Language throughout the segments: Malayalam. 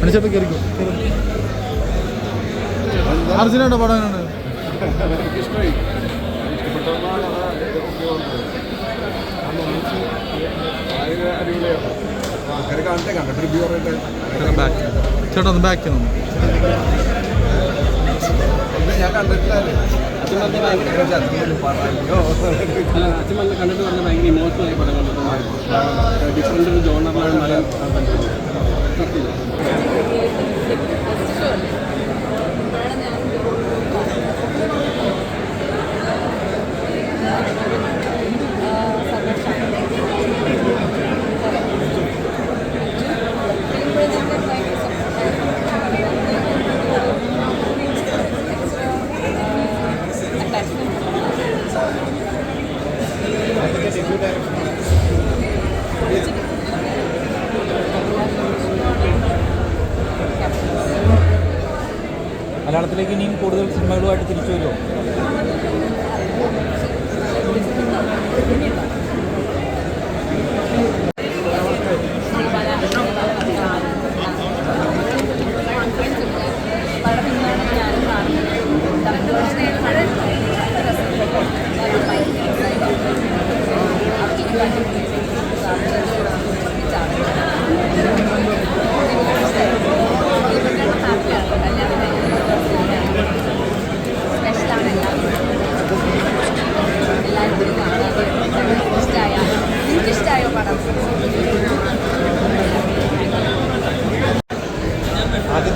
മനുഷ്യപ്പോ കയറിക്കും. അർജുനുണ്ടോ പടം എങ്ങനെയുണ്ട് ചേട്ടാ ഒന്ന് ബാക്ക് ചെയ്യുന്നു. ഞാൻ കണ്ടിട്ടില്ല അച്ഛൻ വന്ന് കണ്ടിട്ട് പറഞ്ഞ ഭയങ്കര ഇമോഷണൽ ആയി പടം കണ്ടിട്ട് ഡിഫറെന്റ് ഒരു ജോണറിലാണ് നല്ല മലയാളത്തിലേക്ക് ഇനിയും കൂടുതൽ സിനിമകളുമായിട്ട് തിരിച്ചു വരുമോ?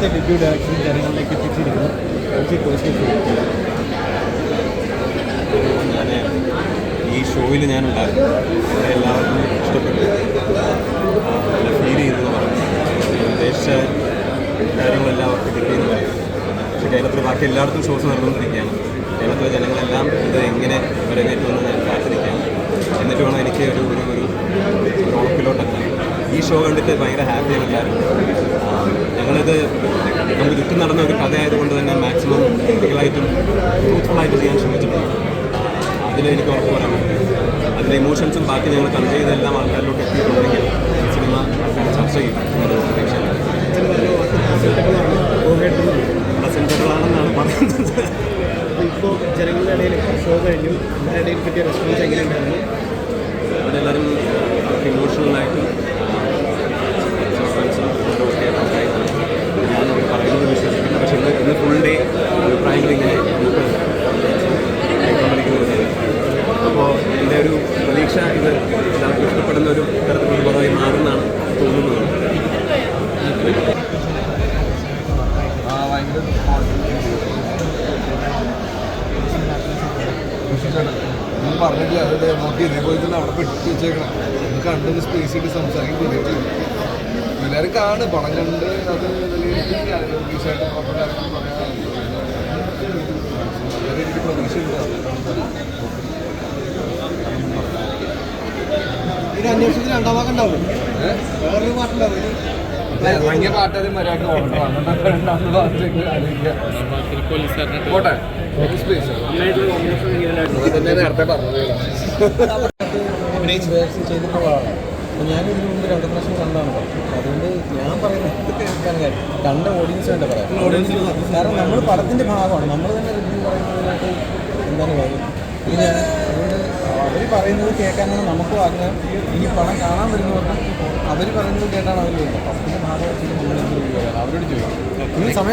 ആദ്യത്തെ ഡെബ്യൂ ഡയറക്ഷൻ ജനങ്ങളിലേക്ക് എത്തിച്ചിരിക്കുന്നു. ഞാൻ ഈ ഷോയിൽ ഞാനുണ്ടായിരുന്നു. എല്ലാവർക്കും ഇഷ്ടപ്പെട്ടു. നല്ല ഫീൽ ചെയ്തെന്ന് പറഞ്ഞു. ഉദ്ദേശിച്ച കാര്യങ്ങളെല്ലാം അവർക്ക് കിട്ടിയെന്ന് പറയും പക്ഷേ കേരളത്തിൽ ബാക്കി എല്ലായിടത്തും ഷോസ് നടന്നുകൊണ്ടിരിക്കുകയാണ്. കേരളത്തിലെ ജനങ്ങളെല്ലാം ഇത് എങ്ങനെ വരവേറ്റുമെന്ന് ഞാൻ കാത്തിരിക്കാം എന്നിട്ട് വേണം എനിക്ക് ഒരു ഒരു ഒരു ഉറപ്പിലോട്ടെത്താൻ ഈ ഷോ കണ്ടിട്ട് ഭയങ്കര ഹാപ്പിയാണ് എല്ലാവരും. ഞങ്ങളിത് ചുറ്റും നടന്ന ഒരു കഥയായതുകൊണ്ട് തന്നെ മാക്സിമം കുട്ടികളായിട്ടും ട്രൂത്ത്ഫുള്ളായിട്ട് ചെയ്യാൻ ശ്രമിച്ചിട്ടുണ്ട്. അതിലെനിക്ക് ഉറപ്പ് പറയാൻ പറ്റും. അതിന്റെ ഇമോഷൻസും ബാക്കി ഞങ്ങൾ കൺവേ ചെയ്തെല്ലാം ആൾക്കാരിലോട്ട് എത്തിയിട്ടുണ്ടെങ്കിൽ സിനിമ ആൾക്കാർ ചർച്ച ചെയ്യും. പ്രസന്റബിളാണെന്നാണ് പറയുന്നത് ഇപ്പോൾ ജനങ്ങളുടെ ഇടയിൽ ഷോ കഴിഞ്ഞു. ഇടയിൽ കിട്ടിയ റെസ്പോൺസ് എങ്ങനെയുണ്ടായിരുന്നു? അവർക്ക് ഇമോഷണലായിട്ടും സസ്പെൻസും ഒക്കെ ഉണ്ടായിരുന്നു ഞാൻ അവർ പറയുന്നത് വിശ്വസിക്കുന്നു പക്ഷേ ഇന്ന് ഇന്ന് ഫുൾ ഡേ അഭിപ്രായങ്ങൾ ഇങ്ങനെ നമുക്ക് കേട്ടുകൊണ്ടിരിക്കുന്നത് അപ്പോൾ എന്റെ ഒരു പ്രതീക്ഷ ഇത് എല്ലാവർക്കും ഇഷ്ടപ്പെടുന്ന ഒരു തരത്തിലുള്ള പദമായി മാറുമെന്നാണ് തോന്നുന്നത് ആ ഭയങ്കര ഞാൻ പറഞ്ഞിട്ടില്ല അത് നോക്കി ഇതേപോലെ തന്നെ അവിടെ പെട്ടി വെച്ചേക്കണം. ഒന്ന് കണ്ടൊന്ന് സ്പേസ് ഇട്ട് സംസാരിക്കാൻ പ്രതീക്ഷ എല്ലാവരും കാണ് പണം കണ്ട് അത് ഇംഗ്ലീഷായിട്ട് പ്രോപ്പർ ആയിട്ട് പറയാൻ എനിക്ക് പ്രതീക്ഷയുണ്ട് അന്വേഷണത്തിൽ രണ്ടാം ഭാഗം ഉണ്ടാവും. വേറൊരു പാട്ടുണ്ടാവും ഇറങ്ങിയ പാട്ടത് മര്യാദ ഓർഡറാണ് രണ്ടാമത്തെ ഭാഗത്തേക്ക് ആലോചിക്കുക പോട്ടെ. നേരത്തെ പറഞ്ഞത് ഞാൻ ഇതിനു മുമ്പ് രണ്ട് പ്രാവശ്യം കണ്ടാണ് അതുകൊണ്ട് ഞാൻ പറയുന്നത് കേൾക്കാൻ കാര്യം കണ്ട ഓഡിയൻസ് വേണ്ട പറയാം. കാരണം നമ്മൾ പടത്തിന്റെ ഭാഗമാണ്. നമ്മൾ തന്നെ റിവ്യൂ പറയുന്നതിനകത്ത് എന്താണ് കാര്യം? അവർ പറയുന്നത് കേൾക്കാനാണ് നമുക്കും ആഗ്രഹം. ഈ പണം കാണാൻ വരുന്നവർക്ക് അവർ പറയുന്നത് കേട്ടാണ് അവർ വരുന്നത്. അപ്പം ഭാഗമായിട്ട് നമ്മൾ എന്ത് റിവ്യൂ അവരോട് ചോദിക്കും. ഈ സമയം